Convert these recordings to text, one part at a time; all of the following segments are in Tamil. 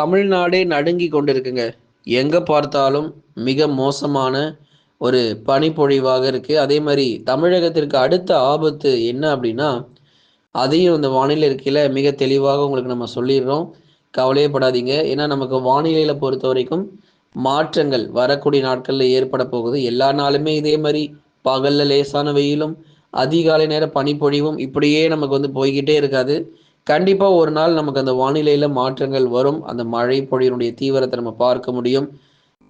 தமிழ்நாடே நடுங்கி கொண்டிருக்குங்க. எங்க பார்த்தாலும் மிக மோசமான ஒரு பனிப்பொழிவாக இருக்கு. அதே மாதிரி தமிழகத்திற்கு அடுத்த ஆபத்து என்ன அப்படின்னா அதையும் இந்த வானிலை இருக்கையில் மிக தெளிவாக உங்களுக்கு நம்ம சொல்லிடுறோம். கவலையப்படாதீங்க ஏன்னா நமக்கு வானிலையில பொறுத்த வரைக்கும் மாற்றங்கள் வரக்கூடிய நாட்களில் ஏற்பட போகுது. எல்லா நாளுமே இதே மாதிரி பகல்ல லேசான வெயிலும் அதிகாலை நேர பனிப்பொழிவும் இப்படியே நமக்கு வந்து போய்கிட்டே இருக்காது. கண்டிப்பாக ஒரு நாள் நமக்கு அந்த வானிலையில் மாற்றங்கள் வரும். அந்த மழை பொழியினுடைய தீவிரத்தை நம்ம பார்க்க முடியும்.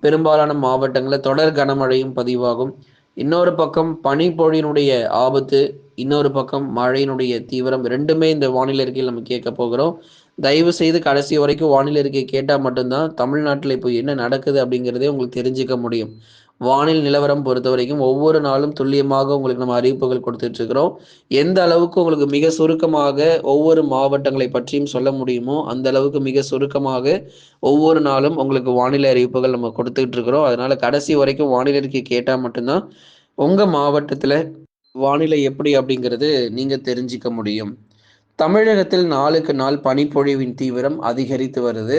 பெரும்பாலான மாவட்டங்களில் தொடர் கனமழையும் பதிவாகும். இன்னொரு பக்கம் பனிப்பொழியினுடைய ஆபத்து இன்னொரு பக்கம் மழையினுடைய தீவிரம். ரெண்டுமே இந்த வானிலை இருக்கையில் நம்ம கேட்க போகிறோம். தயவு செய்து கடைசி வரைக்கும் வானிலை இருக்கை கேட்டால் மட்டும்தான் தமிழ்நாட்டில் இப்போ என்ன நடக்குது அப்படிங்கிறதே உங்களுக்கு தெரிஞ்சுக்க முடியும். வானில் நிலவரம் பொறுத்த வரைக்கும் ஒவ்வொரு நாளும் துல்லியமாக உங்களுக்கு நம்ம அறிவிப்புகள் கொடுத்துட்டு இருக்கிறோம் எந்த அளவுக்கு உங்களுக்கு மிக சுருக்கமாக ஒவ்வொரு மாவட்டங்களை பற்றியும் சொல்ல முடியுமோ அந்த அளவுக்கு மிக சுருக்கமாக ஒவ்வொரு நாளும் உங்களுக்கு வானிலை அறிவிப்புகள் நம்ம கொடுத்துட்டு இருக்கிறோம் அதனால கடைசி வரைக்கும் வானிலை அறிக்கை கேட்டால் மட்டும்தான் உங்க மாவட்டத்துல வானிலை எப்படி அப்படிங்கிறது நீங்க தெரிஞ்சுக்க முடியும். தமிழகத்தில் நாளுக்கு நாள் பனிப்பொழிவின் தீவிரம் அதிகரித்து வருது.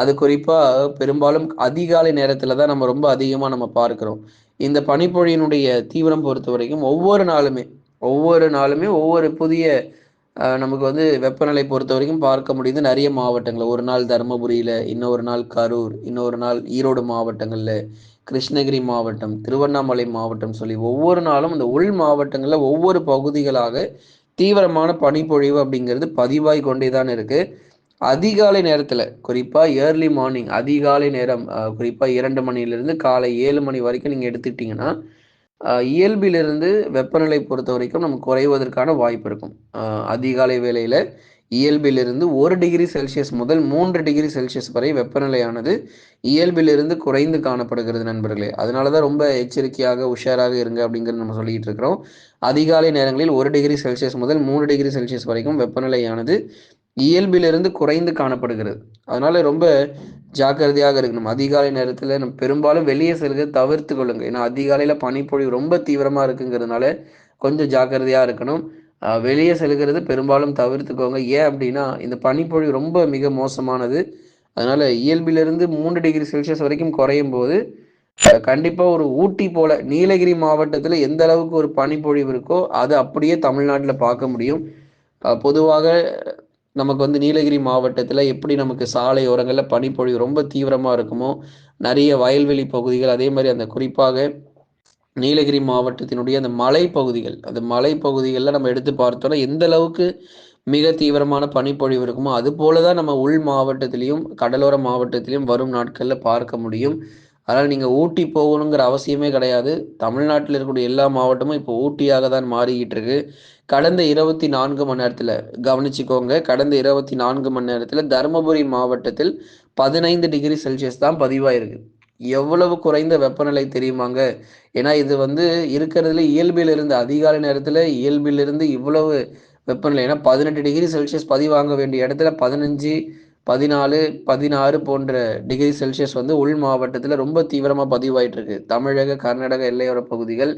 அது குறிப்பாக பெரும்பாலும் அதிகாலை நேரத்தில் தான் நம்ம ரொம்ப அதிகமாக நம்ம பார்க்குறோம். இந்த பனிப்பொழியினுடைய தீவிரம் பொறுத்த வரைக்கும் ஒவ்வொரு நாளுமே ஒவ்வொரு நாளுமே ஒவ்வொரு புதிய நமக்கு வந்து வெப்பநிலை பொறுத்த வரைக்கும் பார்க்க முடியுது. நிறைய மாவட்டங்களில் ஒரு நாள் தருமபுரியில் இன்னொரு நாள் கரூர் இன்னொரு நாள் ஈரோடு மாவட்டங்களில் கிருஷ்ணகிரி மாவட்டம் திருவண்ணாமலை மாவட்டம் சொல்லி ஒவ்வொரு நாளும் இந்த உள் மாவட்டங்களில் ஒவ்வொரு பகுதிகளாக தீவிரமான பனிப்பொழிவு அப்படிங்கிறது பதிவாய் கொண்டே தான் இருக்குது அதிகாலை நேரத்தில் குறிப்பாக ஏர்லி மார்னிங் அதிகாலை நேரம் குறிப்பாக இரண்டு மணிலிருந்து காலை ஏழு மணி வரைக்கும் நீங்கள் எடுத்துக்கிட்டிங்கன்னா இயல்பிலிருந்து வெப்பநிலை பொறுத்த வரைக்கும் நம்ம குறைவதற்கான வாய்ப்பு இருக்கும். அதிகாலை வேளையில் இயல்பிலிருந்து ஒரு டிகிரி செல்சியஸ் முதல் மூன்று டிகிரி செல்சியஸ் வரை வெப்பநிலையானது இயல்பிலிருந்து குறைந்து காணப்படுகிறது நண்பர்களே. அதனால தான் ரொம்ப எச்சரிக்கையாக உஷாராக இருங்க அப்படிங்கிறது நம்ம சொல்லிட்டு இருக்கிறோம். அதிகாலை நேரங்களில் ஒரு டிகிரி செல்சியஸ் முதல் மூணு டிகிரி செல்சியஸ் வரைக்கும் வெப்பநிலையானது இயல்பிலிருந்து குறைந்து காணப்படுகிறது. அதனால ரொம்ப ஜாக்கிரதையாக இருக்கணும். அதிகாலை நேரத்தில் நம்ம பெரும்பாலும் வெளியே செல்க தவிர்த்து கொள்ளுங்க. ஏன்னா அதிகாலையில் பனிப்பொழிவு ரொம்ப தீவிரமாக இருக்குங்கிறதுனால கொஞ்சம் ஜாக்கிரதையாக இருக்கணும். வெளியே செல்கிறது பெரும்பாலும் தவிர்த்துக்கோங்க. ஏன் அப்படின்னா இந்த பனிப்பொழிவு ரொம்ப மிக மோசமானது. அதனால இயல்பிலிருந்து மூன்று டிகிரி செல்சியஸ் வரைக்கும் குறையும் போது கண்டிப்பாக ஒரு ஊட்டி போல நீலகிரி மாவட்டத்தில் எந்த அளவுக்கு ஒரு பனிப்பொழிவு இருக்கோ அது அப்படியே தமிழ்நாட்டில் பார்க்க முடியும். பொதுவாக நமக்கு வந்து நீலகிரி மாவட்டத்தில் எப்படி நமக்கு சாலை ஓரங்களில் பனிப்பொழிவு ரொம்ப தீவிரமாக இருக்குமோ நிறைய வயல்வெளி பகுதிகள் அதே மாதிரி அந்த குறிப்பாக நீலகிரி மாவட்டத்தினுடைய அந்த மலைப்பகுதிகள் அந்த மலைப்பகுதிகளில் நம்ம எடுத்து பார்த்தோன்னா எந்த அளவுக்கு மிக தீவிரமான பனிப்பொழிவு இருக்குமோ அது போல தான் நம்ம உள் மாவட்டத்திலையும் கடலோர மாவட்டத்திலையும் வரும் நாட்களில் பார்க்க முடியும். அதனால் நீங்கள் ஊட்டி போகணுங்கிற அவசியமே கிடையாது. தமிழ்நாட்டில் இருக்கக்கூடிய எல்லா மாவட்டமும் இப்போ ஊட்டியாக தான் மாறிக்கிட்டு இருக்கு கடந்த இருபத்தி நான்கு மணி நேரத்தில் கவனிச்சுக்கோங்க கடந்த இருபத்தி நான்கு மணி நேரத்தில் தருமபுரி மாவட்டத்தில் பதினைந்து டிகிரி செல்சியஸ் தான் பதிவாயிருக்கு. எவ்வளவு குறைந்த வெப்பநிலை தெரியுமாங்க? ஏன்னா இது வந்து இருக்கிறதுல இயல்பிலிருந்து அதிகாலை நேரத்தில் இயல்பிலிருந்து இவ்வளவு வெப்பநிலை. ஏன்னா பதினெட்டு டிகிரி செல்சியஸ் பதிவாங்க வேண்டிய இடத்துல பதினஞ்சு பதினாலு பதினாறு போன்ற டிகிரி செல்சியஸ் வந்து உள் மாவட்டத்தில் ரொம்ப தீவிரமாக பதிவாயிட்டு இருக்கு தமிழக கர்நாடக எல்லையோர பகுதிகள்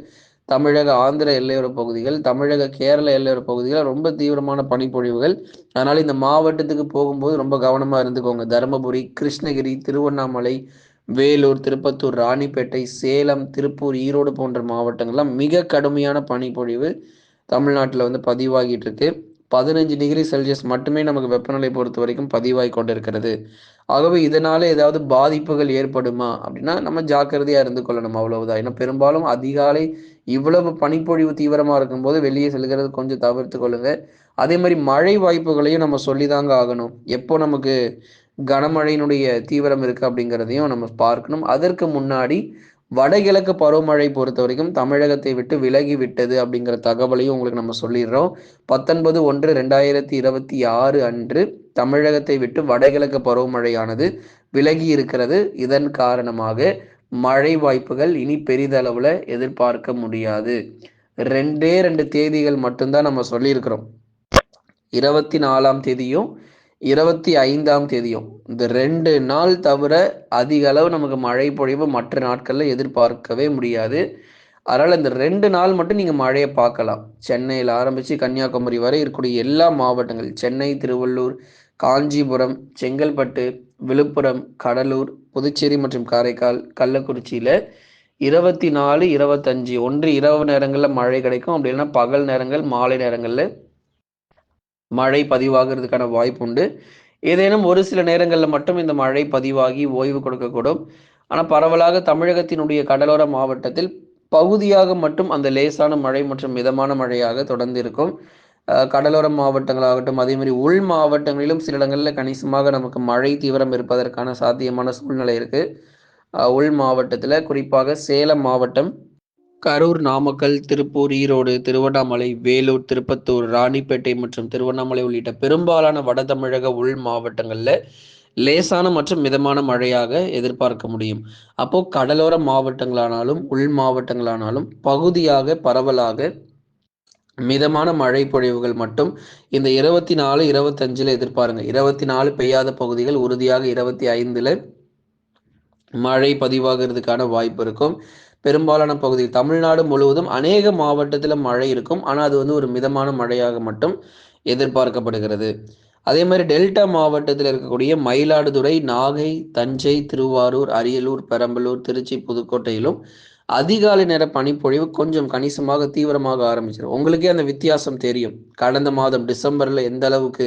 தமிழக ஆந்திர எல்லையோர பகுதிகள் தமிழக கேரள எல்லையோர பகுதிகள் ரொம்ப தீவிரமான பனிப்பொழிவுகள். அதனால இந்த மாவட்டத்துக்கு போகும்போது ரொம்ப கவனமாக இருந்துக்கோங்க. தருமபுரி கிருஷ்ணகிரி திருவண்ணாமலை வேலூர் திருப்பத்தூர் ராணிப்பேட்டை சேலம் திருப்பூர் ஈரோடு போன்ற மாவட்டங்கள்லாம் மிக கடுமையான பனிப்பொழிவு தமிழ்நாட்டில் வந்து பதிவாகிட்டு இருக்கு. பதினஞ்சு டிகிரி செல்சியஸ் மட்டுமே நமக்கு வெப்பநிலை பொறுத்த வரைக்கும் பதிவாகி கொண்டிருக்கிறது. ஆகவே இதனால ஏதாவது பாதிப்புகள் ஏற்படுமா? அப்படின்னா நம்ம ஜாக்கிரதையா இருந்து கொள்ளணும் அவ்வளவுதான். ஏன்னா பெரும்பாலும் அதிகாலை இவ்வளவு பனிப்பொழிவு தீவிரமா இருக்கும்போது வெளியே செல்கிறது கொஞ்சம் தவிர்த்து கொள்ளுங்க. அதே மாதிரி மழை வாய்ப்புகளையும் நம்ம சொல்லிதாங்க ஆகணும். எப்போ நமக்கு கனமழையினுடைய தீவிரம் இருக்கு அப்படிங்கிறதையும் நம்ம பார்க்கணும். அதற்கு முன்னாடி வடகிழக்கு பருவமழை பொறுத்த வரைக்கும் தமிழகத்தை விட்டு விலகி விட்டது அப்படிங்கிற தகவலையும் உங்களுக்கு நம்ம சொல்லிடுறோம். பத்தொன்பது ஒன்று ரெண்டாயிரத்தி இருபத்தி ஆறு அன்று தமிழகத்தை விட்டு வடகிழக்கு பருவமழையானது விலகி இருக்கிறது. இதன் காரணமாக மழை வாய்ப்புகள் இனி பெரிதளவுல எதிர்பார்க்க முடியாது. ரெண்டே ரெண்டு தேதிகள் மட்டும்தான் நம்ம சொல்லியிருக்கிறோம். இருபத்தி நாலாம் தேதியும் இருபத்தி ஐந்தாம் தேதியும். இந்த ரெண்டு நாள் தவிர அதிக அளவு நமக்கு மழை பொழிவு மற்ற நாட்களில் எதிர்பார்க்கவே முடியாது. அதனால் இந்த ரெண்டு நாள் மட்டும் நீங்கள் மழையை பார்க்கலாம். சென்னையில் ஆரம்பித்து கன்னியாகுமரி வரை இருக்கக்கூடிய எல்லா மாவட்டங்கள் சென்னை திருவள்ளூர் காஞ்சிபுரம் செங்கல்பட்டு விழுப்புரம் கடலூர் புதுச்சேரி மற்றும் காரைக்கால் கள்ளக்குறிச்சியில் இருபத்தி நாலு இருபத்தஞ்சி ஒன்று இரவு நேரங்களில் மழை கிடைக்கும். அப்படி இல்லைன்னா பகல் நேரங்கள் மாலை நேரங்களில் மழை பதிவாகிறதுக்கான வாய்ப்பு உண்டு ஏதேனும் ஒரு சில நேரங்களில் மட்டும் இந்த மழை பதிவாகி ஓய்வு கொடுக்கக்கூடும். ஆனால் பரவலாக தமிழகத்தினுடைய கடலோர மாவட்டத்தில் பகுதியாக மட்டும் அந்த லேசான மழை மற்றும் மிதமான மழையாக தொடர்ந்து இருக்கும் கடலோர மாவட்டங்களாகட்டும் அதேமாதிரி உள் மாவட்டங்களிலும் சில இடங்களில் கணிசமாக நமக்கு மழை தீவிரம் இருப்பதற்கான சாத்தியமான சூழ்நிலை இருக்குது உள் மாவட்டத்தில் குறிப்பாக சேலம் மாவட்டம் கரூர் நாமக்கல் திருப்பூர் ஈரோடு திருவண்ணாமலை வேலூர் திருப்பத்தூர் ராணிப்பேட்டை மற்றும் திருவண்ணாமலை உள்ளிட்ட பெரும்பாலான வட தமிழக உள் மாவட்டங்களில் லேசான மற்றும் மிதமான மழையாக எதிர்பார்க்க முடியும். அப்போ கடலோர மாவட்டங்களானாலும் உள் மாவட்டங்களானாலும் பகுதியாக பரவலாக மிதமான மழை பொழிவுகள் மட்டும் இந்த இருபத்தி நாலு இருபத்தஞ்சில் எதிர்பாருங்க. இருபத்தி நாலு பெய்யாத பகுதிகள் உறுதியாக இருபத்தி ஐந்தில் மழை பதிவாகிறதுக்கான வாய்ப்பு இருக்கும். பெரும்பாலான பகுதி தமிழ்நாடு முழுவதும் அநேக மாவட்டத்தில் மழை இருக்கும். ஆனால் அது வந்து ஒரு மிதமான மழையாக மட்டும் எதிர்பார்க்கப்படுகிறது. அதே மாதிரி டெல்டா மாவட்டத்தில் இருக்கக்கூடிய மயிலாடுதுறை நாகை தஞ்சை திருவாரூர் அரியலூர் பெரம்பலூர் திருச்சி புதுக்கோட்டையிலும் அதிகாலை நேர பனிப்பொழிவு கொஞ்சம் கணிசமாக தீவிரமாக ஆரம்பிச்சிடும் உங்களுக்கே அந்த வித்தியாசம் தெரியும். கடந்த மாதம் டிசம்பரில் எந்த அளவுக்கு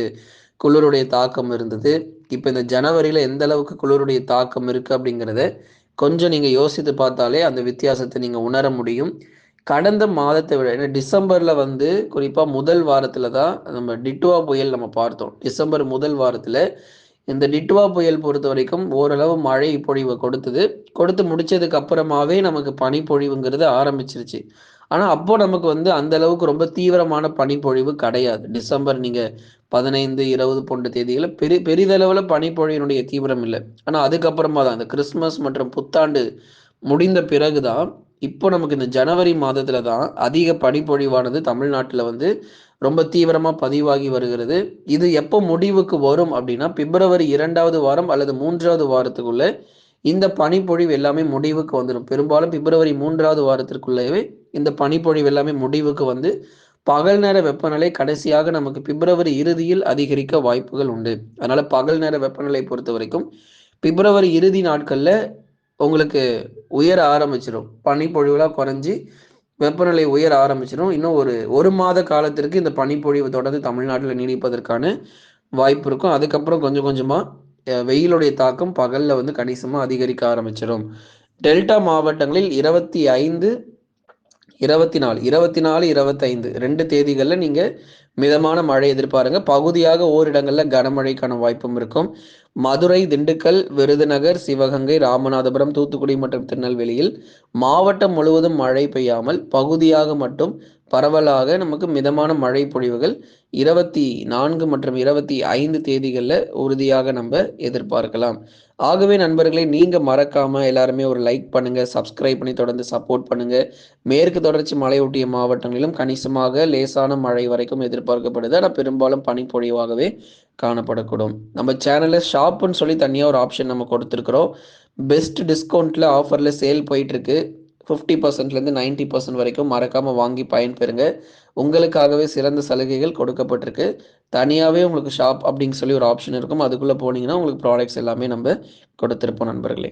குளிருடைய தாக்கம் இருந்தது? இப்போ இந்த ஜனவரியில் எந்த அளவுக்கு குளிருடைய தாக்கம் இருக்குது அப்படிங்கிறத கொஞ்சம் நீங்கள் யோசித்து பார்த்தாலே அந்த வித்தியாசத்தை நீங்கள் உணர முடியும். கடந்த மாதத்தை விட ஏன்னா டிசம்பரில் வந்து குறிப்பாக முதல் வாரத்தில் தான் நம்ம டிட்டுவா புயல் நம்ம பார்த்தோம். டிசம்பர் முதல் வாரத்தில் இந்த டிட்டுவா புயல் பொறுத்த வரைக்கும் ஓரளவு மழை பொழிவை கொடுத்தது. கொடுத்து முடிச்சதுக்கு அப்புறமாவே நமக்கு பனிப்பொழிவுங்கிறது ஆரம்பிச்சிருச்சு. ஆனால் அப்போ நமக்கு வந்து அந்த அளவுக்கு ரொம்ப தீவிரமான பனிப்பொழிவு கிடையாது. டிசம்பர் நீங்கள் பதினைந்து இருபது போன்ற தேதிகளில் பெரிய பெரிதளவில் பனிப்பொழிவினுடைய தீவிரம் இல்லை. ஆனால் அதுக்கப்புறமா தான் இந்த கிறிஸ்மஸ் மற்றும் புத்தாண்டு முடிந்த பிறகு தான் இப்போ நமக்கு இந்த ஜனவரி மாதத்தில் தான் அதிக பனிப்பொழிவானது தமிழ்நாட்டில் வந்து ரொம்ப தீவிரமாக பதிவாகி வருகிறது. இது எப்போ முடிவுக்கு வரும் அப்படின்னா பிப்ரவரி இரண்டாவது வாரம் அல்லது மூன்றாவது வாரத்துக்குள்ளே இந்த பனிப்பொழிவு எல்லாமே முடிவுக்கு வந்துடும் பெரும்பாலும் பிப்ரவரி மூன்றாவது வாரத்திற்குள்ளேயே இந்த பனிப்பொழிவு எல்லாமே முடிவுக்கு வந்து பகல் நேர வெப்பநிலை கடைசியாக நமக்கு பிப்ரவரி இறுதியில் அதிகரிக்க வாய்ப்புகள் உண்டு. அதனால பகல் நேர வெப்பநிலை பொறுத்த வரைக்கும் பிப்ரவரி இறுதி நாட்களில் உங்களுக்கு உயர ஆரம்பிச்சிடும் பனிப்பொழிவுலாம் குறைஞ்சி வெப்பநிலை உயர ஆரம்பிச்சிடும் இன்னும் ஒரு ஒரு மாத காலத்திற்கு இந்த பனிப்பொழிவு தொடர்ந்து தமிழ்நாட்டில் நீடிப்பதற்கான வாய்ப்பு இருக்கும். அதுக்கப்புறம் கொஞ்சம் கொஞ்சமாக வெயிலுடைய தாக்கம் பகலில் வந்து கணிசமாக அதிகரிக்க ஆரம்பிச்சிடும் டெல்டா மாவட்டங்களில் இருபத்தி ஐந்து இருபத்தி நாலு இருபத்தி நாலு இருபத்தைந்து. ரெண்டு தேதிகளில் நீங்கள் மிதமான மழை எதிர்பாருங்க. பகுதியாக ஓரிடங்களில் கனமழைக்கான வாய்ப்பும் இருக்கும். மதுரை திண்டுக்கல் விருதுநகர் சிவகங்கை ராமநாதபுரம் தூத்துக்குடி மற்றும் திருநெல்வேலியில் மாவட்டம் முழுவதும் மழை பெய்யாமல் பகுதியாக மட்டும் பரவலாக நமக்கு மிதமான மழை பொழிவுகள் இருபத்தி நான்கு மற்றும் இருபத்தி ஐந்து தேதிகளில் உறுதியாக நம்ம எதிர்பார்க்கலாம். ஆகவே நண்பர்களை நீங்கள் மறக்காமல் எல்லாருமே ஒரு லைக் பண்ணுங்கள் சப்ஸ்கிரைப் பண்ணி தொடர்ந்து சப்போர்ட் பண்ணுங்கள் மேற்கு தொடர்ச்சி மலையொட்டிய மாவட்டங்களிலும் கணிசமாக லேசான மழை வரைக்கும் எதிர்பார்க்கப்படுது. ஆனால் பெரும்பாலும் பனிப்பொழிவாகவே காணப்படக்கூடும். நம்ம சேனலில் ஷாப்புன்னு சொல்லி தனியாக ஒரு ஆப்ஷன் நம்ம கொடுத்துருக்குறோம். பெஸ்ட் டிஸ்கவுண்ட்டில் ஆஃபரில் சேல் போயிட்டுருக்கு. ஃபிஃப்டி பர்சன்ட்லேருந்து நைன்ட்டி பர்சன்ட் வரைக்கும் மறக்காமல் வாங்கி பயன்பெறுங்க. உங்களுக்காகவே சிறந்த சலுகைகள் கொடுக்கப்பட்டிருக்கு. தனியாகவே உங்களுக்கு ஷாப் அப்படின்னு சொல்லி ஒரு ஆப்ஷன் இருக்கும். அதுக்குள்ளே போனீங்கன்னா உங்களுக்கு ப்ராடக்ட்ஸ் எல்லாமே நம்ம கொடுத்துருப்போம் நண்பர்களே.